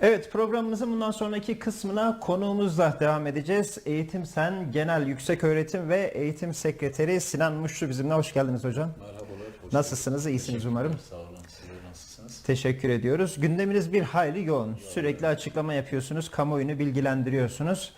Evet programımızın bundan sonraki kısmına konuğumuzla devam edeceğiz. Eğitim Sen Genel Yüksek Öğretim ve Eğitim Sekreteri Sinan Muşlu bizimle. Hoş geldiniz hocam. Merhabalar. hoş Nasılsınız? İyisiniz umarım. Sağ olun. Sizler nasılsınız? Teşekkür ediyoruz. Gündeminiz bir hayli yoğun. Sürekli açıklama yapıyorsunuz, kamuoyunu bilgilendiriyorsunuz.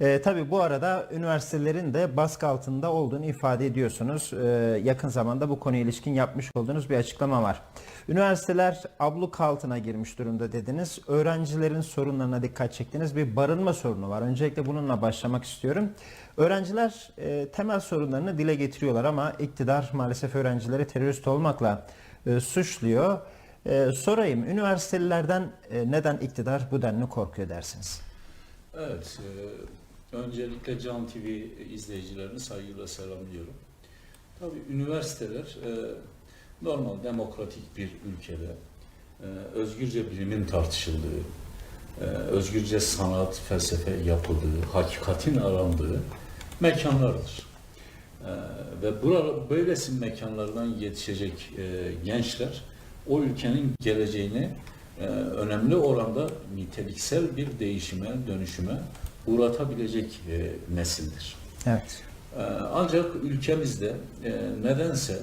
Ee, tabii bu arada üniversitelerin de baskı altında olduğunu ifade ediyorsunuz. Ee, yakın zamanda bu konuya ilişkin yapmış olduğunuz bir açıklama var. Üniversiteler abluk altına girmiş durumda dediniz. Öğrencilerin sorunlarına dikkat çektiniz. Bir barınma sorunu var. Öncelikle bununla başlamak istiyorum. Öğrenciler e, temel sorunlarını dile getiriyorlar ama iktidar maalesef öğrencileri terörist olmakla e, suçluyor. E, sorayım, üniversitelilerden e, neden iktidar bu denli korkuyor dersiniz? Evet. e, öncelikle Can TV izleyicilerini saygıyla selamlıyorum. Tabii üniversiteler e, normal demokratik bir ülkede e, özgürce bilimin tartışıldığı, e, özgürce sanat, felsefe yapıldığı, hakikatin arandığı mekanlardır. E, ve burada böylesi mekanlardan yetişecek gençler o ülkenin geleceğini önemli oranda niteliksel bir değişime, dönüşüme uğratabilecek nesildir. Evet. Ancak ülkemizde nedense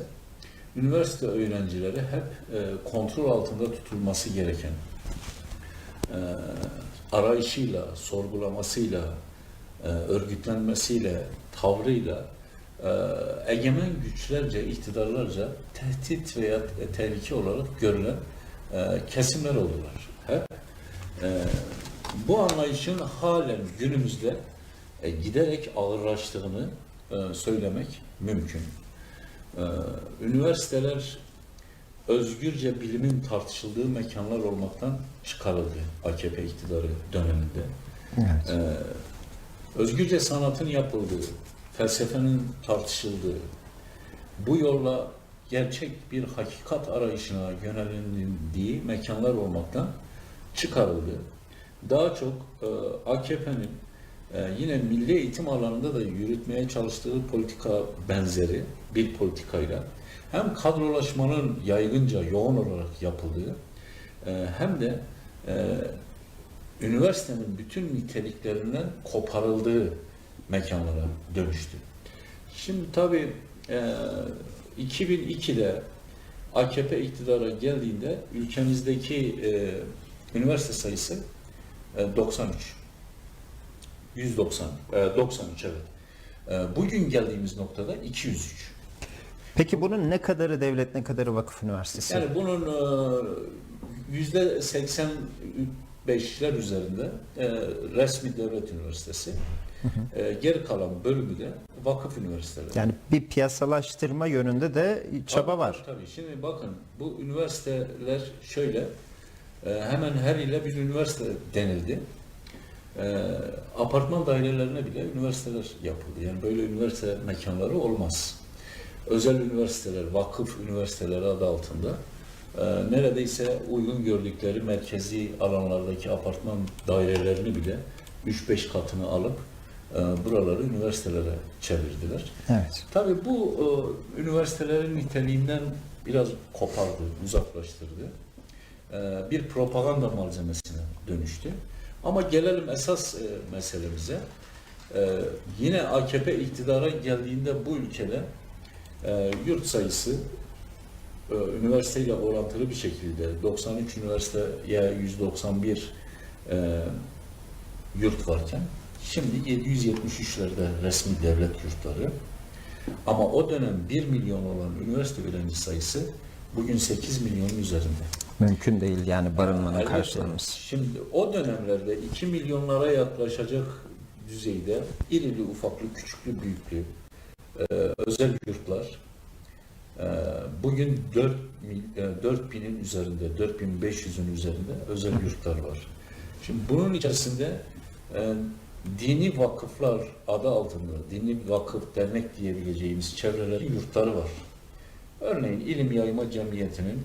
üniversite öğrencileri hep e, kontrol altında tutulması gereken, e, arayışıyla, sorgulamasıyla, e, örgütlenmesiyle, tavrıyla e, egemen güçlerce, iktidarlarca tehdit veya tehlike olarak görülen e, kesimler oldular. Hep e, bu anlayışın halen günümüzde e, giderek ağırlaştığını e, söylemek mümkün. E, üniversiteler özgürce bilimin tartışıldığı mekanlar olmaktan çıkarıldı AKP iktidarı döneminde. Evet. Ee, özgürce sanatın yapıldığı, felsefenin tartışıldığı, bu yolla gerçek bir hakikat arayışına yönelindiği mekanlar olmaktan çıkarıldı. Daha çok e, AKP'nin e, yine milli eğitim alanında da yürütmeye çalıştığı politika benzeri bir politikayla hem kadrolaşmanın yaygınca yoğun olarak yapıldığı e, hem de e, üniversitenin bütün niteliklerinden koparıldığı mekanlara dönüştü. Şimdi tabii e, 2002'de AKP iktidara geldiğinde ülkemizdeki e, üniversite sayısı e, 93. 190, e, 93 evet. E, bugün geldiğimiz noktada 203. Peki bunun ne kadarı devlet ne kadarı vakıf üniversitesi? Yani bunun e, yüzde 85'ler üzerinde e, resmi devlet üniversitesi, e, geri kalan bölümü de vakıf üniversiteleri. Yani bir piyasalaştırma yönünde de çaba Tabii, var. Tabii. Şimdi bakın bu üniversiteler şöyle hemen her ile bir üniversite denildi. E, apartman dairelerine bile üniversiteler yapıldı. Yani böyle üniversite mekanları olmaz. Özel üniversiteler, vakıf üniversiteleri adı altında e, neredeyse uygun gördükleri merkezi alanlardaki apartman dairelerini bile 3-5 katını alıp e, buraları üniversitelere çevirdiler. Evet. Tabii bu e, üniversitelerin niteliğinden biraz kopardı, uzaklaştırdı. E, bir propaganda malzemesine dönüştü. Ama gelelim esas e, meselemize. E, yine AKP iktidara geldiğinde bu ülkede e, yurt sayısı e, üniversiteyle orantılı bir şekilde 93 üniversiteye 191 e, yurt varken şimdi 773'lerde resmi devlet yurtları ama o dönem 1 milyon olan üniversite öğrenci sayısı bugün 8 milyonun üzerinde. Mümkün değil yani barınmanın karşılaması. Şimdi o dönemlerde 2 milyonlara yaklaşacak düzeyde irili ufaklı, küçüklü, büyüklü e, özel yurtlar e, bugün 4 mil- e, 4000'in üzerinde, 4500'ün üzerinde özel yurtlar var. Şimdi bunun içerisinde e, dini vakıflar adı altında, dini vakıf, dernek diyebileceğimiz çevrelerin yurtları var. Örneğin İlim Yayma Cemiyeti'nin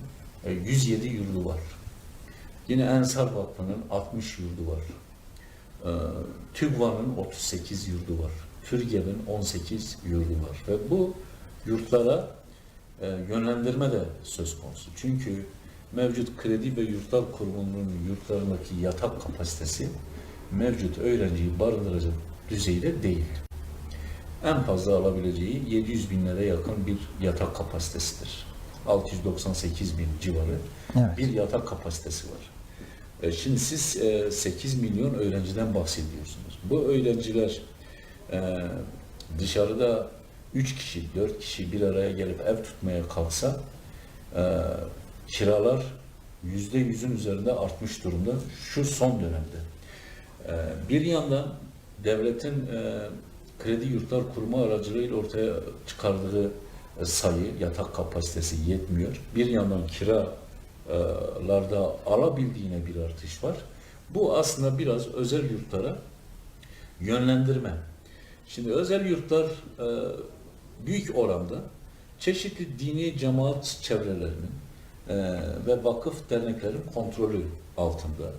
107 yurdu var. Yine Ensar Vakfı'nın 60 yurdu var. Ee, TÜGVA'nın 38 yurdu var. TÜRGEV'in 18 yurdu var. Ve bu yurtlara e, yönlendirme de söz konusu. Çünkü mevcut kredi ve yurtlar kurumunun yurtlarındaki yatak kapasitesi mevcut öğrenciyi barındıracak düzeyde değil. En fazla alabileceği 700 binlere yakın bir yatak kapasitesidir. 698 bin civarı Evet. bir yatak kapasitesi var. E, Şimdi siz e, 8 milyon öğrenciden bahsediyorsunuz. Bu öğrenciler e, dışarıda 3 kişi, 4 kişi bir araya gelip ev tutmaya kalksa e, kiralar %100'ün üzerinde artmış durumda şu son dönemde. E, Bir yandan devletin e, kredi yurtlar kurumu aracılığıyla ortaya çıkardığı sayı, yatak kapasitesi yetmiyor. Bir yandan kiralarda alabildiğine bir artış var. Bu aslında biraz özel yurtlara yönlendirme. Şimdi özel yurtlar e, büyük oranda çeşitli dini cemaat çevrelerinin e, ve vakıf derneklerin kontrolü altında.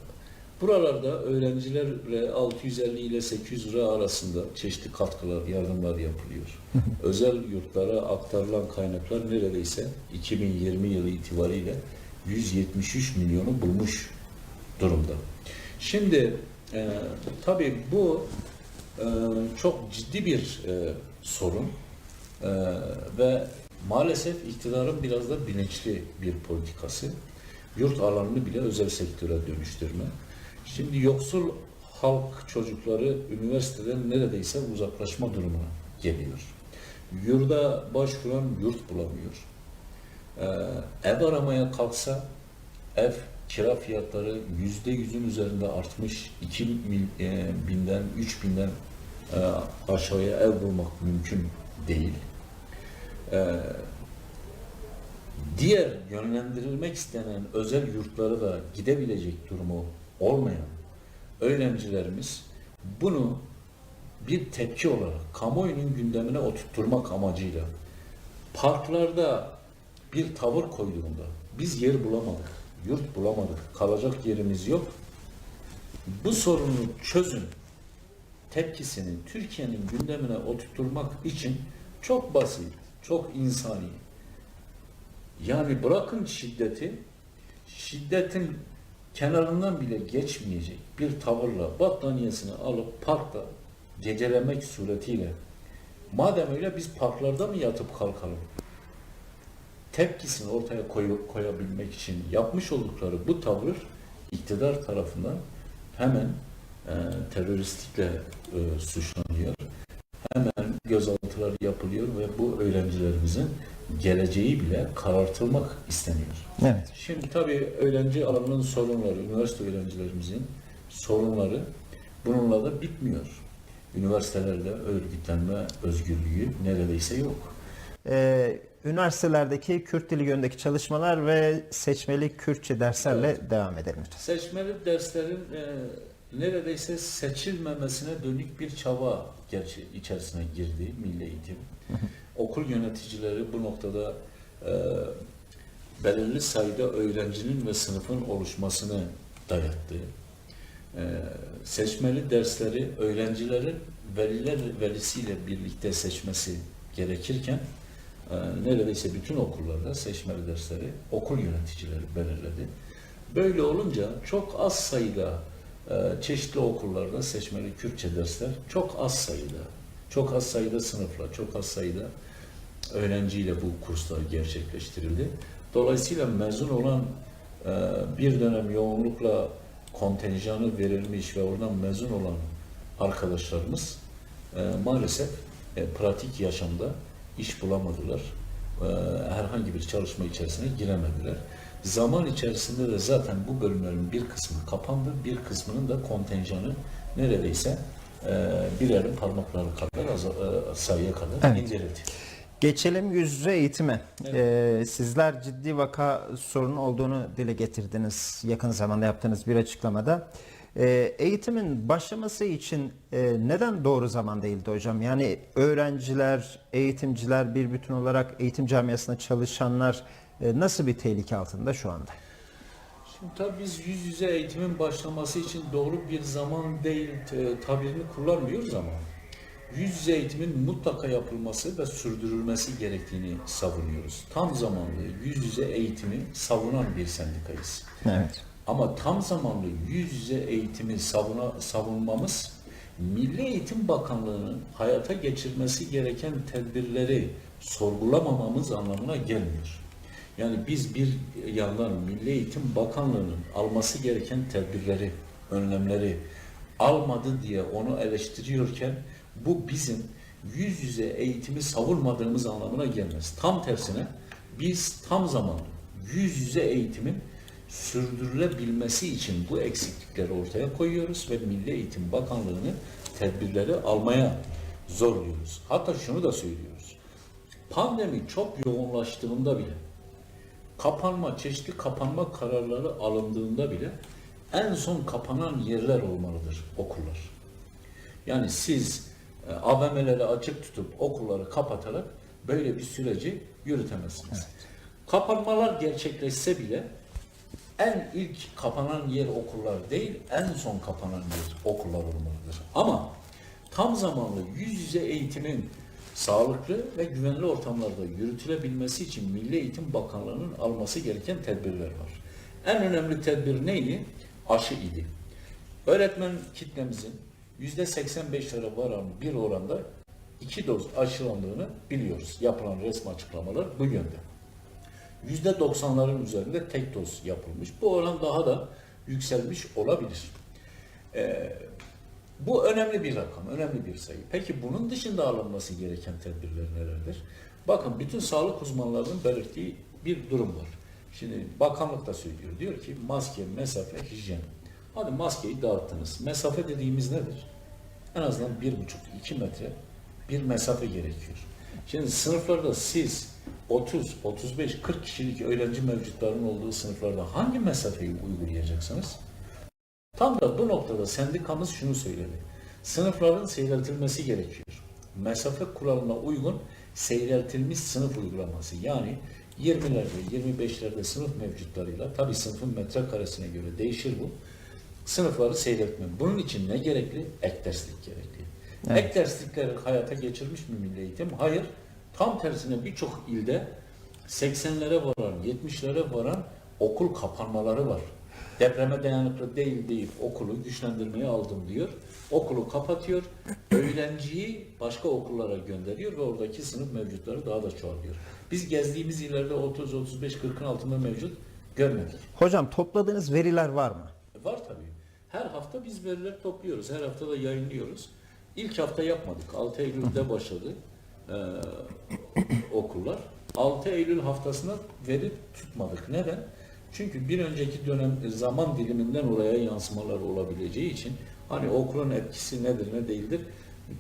Buralarda öğrencilerle 650 ile 800 lira arasında çeşitli katkılar, yardımlar yapılıyor. Özel yurtlara aktarılan kaynaklar neredeyse 2020 yılı itibariyle 173 milyonu bulmuş durumda. Şimdi e, tabii bu e, çok ciddi bir e, sorun E, ve maalesef iktidarın biraz da bilinçli bir politikası. Yurt alanını bile özel sektöre dönüştürme. Şimdi yoksul halk çocukları üniversiteden neredeyse uzaklaşma durumuna geliyor. Yurda başvuran yurt bulamıyor. Ee, ev aramaya kalksa ev kira fiyatları yüzde yüzün üzerinde artmış. 2 mil- e, binden, 3 binden e, aşağıya ev bulmak mümkün değil. Ee, diğer yönlendirilmek istenen özel yurtlara da gidebilecek durumu olmayan öğrencilerimiz bunu bir tepki olarak kamuoyunun gündemine oturtturmak amacıyla parklarda bir tavır koyduğunda biz yer bulamadık, yurt bulamadık, kalacak yerimiz yok. Bu sorunu çözün tepkisini Türkiye'nin gündemine oturtturmak için çok basit, çok insani. Yani bırakın şiddeti, şiddetin kenarından bile geçmeyecek bir tavırla battaniyesini alıp parkta gecelemek suretiyle madem öyle biz parklarda mı yatıp kalkalım? Tepkisini ortaya koy- koyabilmek için yapmış oldukları bu tavır iktidar tarafından hemen e, teröristlikle e, suçlanıyor. Hemen gözaltılar yapılıyor ve bu öğrencilerimizin geleceği bile karartılmak isteniyor. Evet. Şimdi tabii öğrenci alanının sorunları, üniversite öğrencilerimizin sorunları bununla da bitmiyor. Üniversitelerde örgütlenme özgürlüğü neredeyse yok. Ee, üniversitelerdeki Kürt dili yönündeki çalışmalar ve seçmeli Kürtçe derslerle devam edelim lütfen. Seçmeli derslerin e, neredeyse seçilmemesine dönük bir çaba gerçi içerisine girdi Milli Eğitim. Okul yöneticileri bu noktada e, belirli sayıda öğrencinin ve sınıfın oluşmasını dayattı. E, seçmeli dersleri öğrencilerin veliler velisiyle birlikte seçmesi gerekirken e, neredeyse bütün okullarda seçmeli dersleri okul yöneticileri belirledi. Böyle olunca çok az sayıda e, çeşitli okullarda seçmeli Kürtçe dersler çok az sayıda, çok az sayıda sınıfla, çok az sayıda öğrenciyle bu kurslar gerçekleştirildi. Dolayısıyla mezun olan e, bir dönem yoğunlukla kontenjanı verilmiş ve oradan mezun olan arkadaşlarımız e, maalesef e, pratik yaşamda iş bulamadılar. E, herhangi bir çalışma içerisine giremediler. Zaman içerisinde de zaten bu bölümlerin bir kısmı kapandı, bir kısmının da kontenjanı neredeyse e, bir elin parmakları kadar az, e, sayıya kadar Evet. indirildi. Geçelim yüz yüze eğitime. Ee, sizler ciddi vaka sorunu olduğunu dile getirdiniz yakın zamanda yaptığınız bir açıklamada. Ee, eğitimin başlaması için e, neden doğru zaman değildi hocam? Yani öğrenciler, eğitimciler bir bütün olarak eğitim camiasında çalışanlar e, nasıl bir tehlike altında şu anda? Şimdi tabii biz yüz yüze eğitimin başlaması için doğru bir zaman değil e, tabirini kullanmıyoruz ama yüz yüze eğitimin mutlaka yapılması ve sürdürülmesi gerektiğini savunuyoruz. Tam zamanlı yüz yüze eğitimi savunan bir sendikayız. Evet. Ama tam zamanlı yüz yüze eğitimi savuna, savunmamız Milli Eğitim Bakanlığı'nın hayata geçirmesi gereken tedbirleri sorgulamamamız anlamına gelmiyor. Yani biz bir yandan Milli Eğitim Bakanlığı'nın alması gereken tedbirleri, önlemleri almadı diye onu eleştiriyorken bu bizim yüz yüze eğitimi savunmadığımız anlamına gelmez. Tam tersine biz tam zamanlı yüz yüze eğitimin sürdürülebilmesi için bu eksiklikleri ortaya koyuyoruz ve Milli Eğitim Bakanlığı'nı tedbirleri almaya zorluyoruz. Hatta şunu da söylüyoruz. Pandemi çok yoğunlaştığında bile kapanma, çeşitli kapanma kararları alındığında bile en son kapanan yerler olmalıdır okullar. Yani siz AVM'leri açık tutup okulları kapatarak böyle bir süreci yürütemezsiniz. Kapanmalar gerçekleşse bile en ilk kapanan yer okullar değil, en son kapanan yer okullar olmalıdır. Ama tam zamanlı yüz yüze eğitimin sağlıklı ve güvenli ortamlarda yürütülebilmesi için Milli Eğitim Bakanlığı'nın alması gereken tedbirler var. En önemli tedbir neydi? Aşı idi. Öğretmen kitlemizin yüzde 85'lere varan bir oranda iki doz aşılandığını biliyoruz. Yapılan resmi açıklamalar bu yönde. Yüzde 90'ların üzerinde tek doz yapılmış. Bu oran daha da yükselmiş olabilir. Ee, bu önemli bir rakam, önemli bir sayı. Peki bunun dışında alınması gereken tedbirler nelerdir? Bakın bütün sağlık uzmanlarının belirttiği bir durum var. Şimdi bakanlık da söylüyor. Diyor ki maske, mesafe, hijyen. Hadi maskeyi dağıttınız. Mesafe dediğimiz nedir? En azından bir buçuk, iki metre bir mesafe gerekiyor. Şimdi sınıflarda siz 30, 35, 40 kişilik öğrenci mevcutlarının olduğu sınıflarda hangi mesafeyi uygulayacaksınız? Tam da bu noktada sendikamız şunu söyledi. Sınıfların seyreltilmesi gerekiyor. Mesafe kuralına uygun seyreltilmiş sınıf uygulaması. Yani 20'lerde, 25'lerde sınıf mevcutlarıyla, tabi sınıfın metrekaresine göre değişir bu, sınıfları seyretmem. Bunun için ne gerekli? Ek derslik gerekli. Evet. Ek derslikleri hayata geçirmiş mi Milli Eğitim? Hayır. Tam tersine birçok ilde 80'lere varan, 70'lere varan okul kapanmaları var. Depreme dayanıklı değil deyip okulu güçlendirmeye aldım diyor. Okulu kapatıyor. Öğrenciyi başka okullara gönderiyor ve oradaki sınıf mevcutları daha da çoğalıyor. Biz gezdiğimiz illerde 30, 35, 40'ın altında mevcut görmedik. Hocam topladığınız veriler var mı? Var tabii. Her hafta biz veriler topluyoruz. Her hafta da yayınlıyoruz. İlk hafta yapmadık. 6 Eylül'de başladı eee, okullar. 6 Eylül haftasına veri tutmadık. Neden? Çünkü bir önceki dönem zaman diliminden oraya yansımalar olabileceği için hani okulun etkisi nedir ne değildir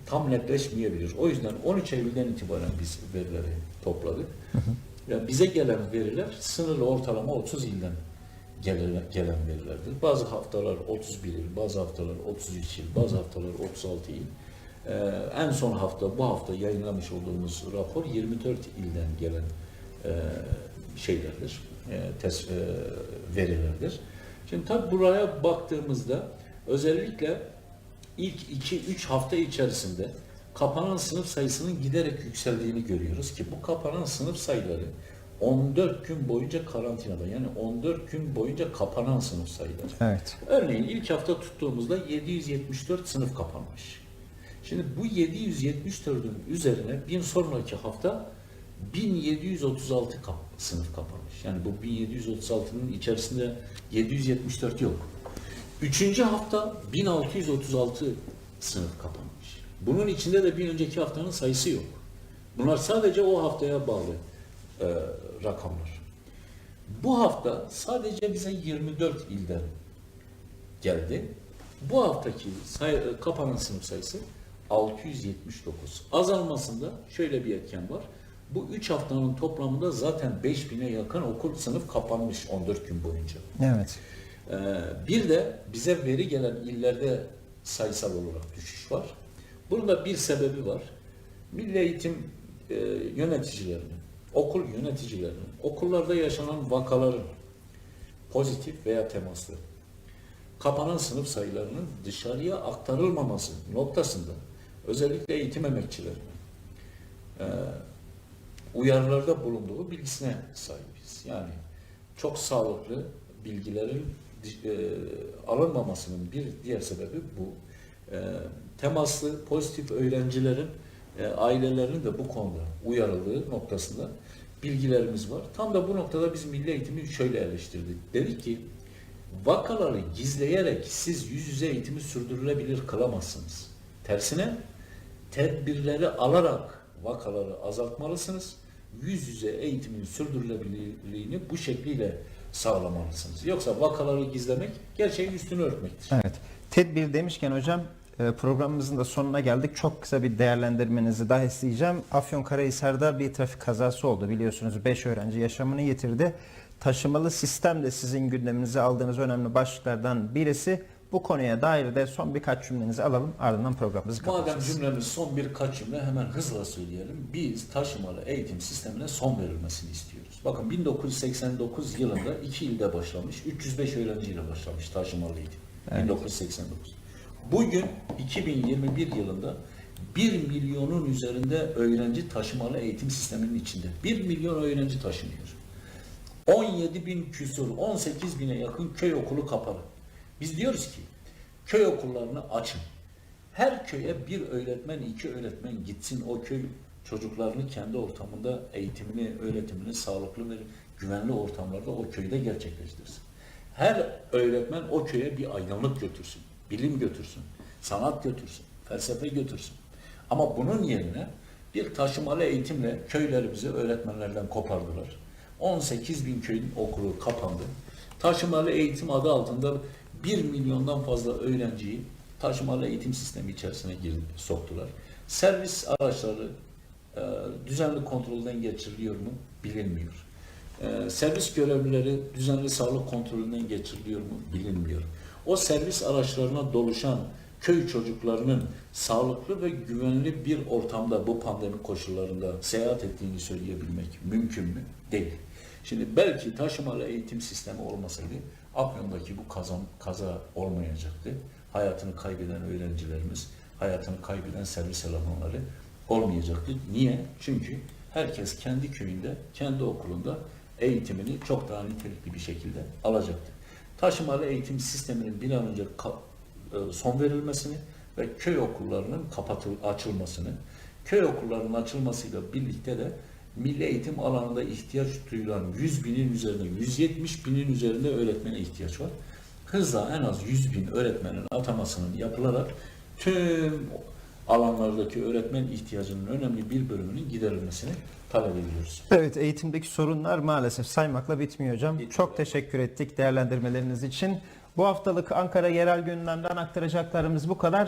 tam netleşmeyebilir. O yüzden 13 Eylül'den itibaren biz verileri topladık. Ya bize gelen veriler sınırlı ortalama 30 ilden gelen, gelen verilerdir. Bazı haftalar 31 il, bazı haftalar 33 il, bazı haftalar 36 il. Ee, en son hafta, bu hafta yayınlamış olduğumuz rapor 24 ilden gelen e, şeylerdir, e, tes, e, verilerdir. Şimdi tabi buraya baktığımızda özellikle ilk 2-3 hafta içerisinde kapanan sınıf sayısının giderek yükseldiğini görüyoruz ki bu kapanan sınıf sayıları 14 gün boyunca karantinada yani 14 gün boyunca kapanan sınıf sayıları. Evet. Örneğin ilk hafta tuttuğumuzda 774 sınıf kapanmış. Şimdi bu 774'ün üzerine bir sonraki hafta 1736 kap, sınıf kapanmış. Yani bu 1736'nın içerisinde 774 yok. Üçüncü hafta 1636 sınıf kapanmış. Bunun içinde de bir önceki haftanın sayısı yok. Bunlar sadece o haftaya bağlı e, rakamlar. Bu hafta sadece bize 24 ilden geldi. Bu haftaki say- e, kapanan sınıf sayısı 679. Azalmasında şöyle bir etken var. Bu 3 haftanın toplamında zaten 5000'e yakın okul sınıf kapanmış 14 gün boyunca. Evet. Ee, bir de bize veri gelen illerde sayısal olarak düşüş var. Bunun da bir sebebi var. Milli eğitim e, yöneticilerinin, okul yöneticilerinin, okullarda yaşanan vakaların pozitif veya temaslı kapanan sınıf sayılarının dışarıya aktarılmaması noktasında özellikle eğitim emekçilerine e, uyarılarda bulunduğu bilgisine sahibiz. Yani çok sağlıklı bilgilerin e, alınmamasının bir diğer sebebi bu. E, temaslı pozitif öğrencilerin e, ailelerinin de bu konuda uyarıldığı noktasında bilgilerimiz var. Tam da bu noktada biz milli eğitimi şöyle eleştirdik. Dedik ki vakaları gizleyerek siz yüz yüze eğitimi sürdürülebilir kılamazsınız. Tersine tedbirleri alarak vakaları azaltmalısınız. Yüz yüze eğitimin sürdürülebilirliğini bu şekliyle sağlamalısınız. Yoksa vakaları gizlemek gerçeğin üstünü örtmektir. Evet. Tedbir demişken hocam programımızın da sonuna geldik. Çok kısa bir değerlendirmenizi daha isteyeceğim. Afyonkarahisar'da bir trafik kazası oldu biliyorsunuz. 5 öğrenci yaşamını yitirdi. Taşımalı sistem de sizin gündeminize aldığınız önemli başlıklardan birisi. Bu konuya dair de son birkaç cümlenizi alalım. Ardından programımızı Madem kapatacağız. cümlemiz son birkaç cümle hemen hızla söyleyelim. Biz taşımalı eğitim sistemine son verilmesini istiyoruz. Bakın 1989 yılında iki ilde başlamış, 305 öğrenciyle başlamış taşımalı eğitim. 1989. Bugün 2021 yılında 1 milyonun üzerinde öğrenci taşımalı eğitim sisteminin içinde. 1 milyon öğrenci taşınıyor. 17 bin küsur, 18 bine yakın köy okulu kapalı. Biz diyoruz ki köy okullarını açın. Her köye bir öğretmen, iki öğretmen gitsin o köy çocuklarını kendi ortamında eğitimini, öğretimini sağlıklı ve güvenli ortamlarda o köyde gerçekleştirsin. Her öğretmen o köye bir aydınlık götürsün, bilim götürsün, sanat götürsün, felsefe götürsün. Ama bunun yerine bir taşımalı eğitimle köylerimizi öğretmenlerden kopardılar. 18 bin köyün okulu kapandı. Taşımalı eğitim adı altında 1 milyondan fazla öğrenciyi taşımalı eğitim sistemi içerisine girdi, soktular. Servis araçları e, düzenli kontrolden geçiriliyor mu? Bilinmiyor. E, servis görevlileri düzenli sağlık kontrolünden geçiriliyor mu? Bilinmiyor. O servis araçlarına doluşan köy çocuklarının sağlıklı ve güvenli bir ortamda bu pandemi koşullarında seyahat ettiğini söyleyebilmek mümkün mü? Değil. Şimdi belki taşımalı eğitim sistemi olmasaydı Afyon'daki bu kazan, kaza olmayacaktı. Hayatını kaybeden öğrencilerimiz, hayatını kaybeden servis elemanları olmayacaktı. Niye? Çünkü herkes kendi köyünde, kendi okulunda eğitimini çok daha nitelikli bir şekilde alacaktı. Taşımalı eğitim sisteminin bir an önce e, son verilmesini ve köy okullarının kapatıl açılmasını, köy okullarının açılmasıyla birlikte de milli eğitim alanında ihtiyaç duyulan 100 binin üzerinde, 170 binin üzerinde öğretmene ihtiyaç var. Hızla en az 100 bin öğretmenin atamasının yapılarak tüm alanlardaki öğretmen ihtiyacının önemli bir bölümünün giderilmesini talep ediyoruz. Evet eğitimdeki sorunlar maalesef saymakla bitmiyor hocam. Bitmiyor. Çok teşekkür ettik değerlendirmeleriniz için. Bu haftalık Ankara Yerel Gündem'den aktaracaklarımız bu kadar.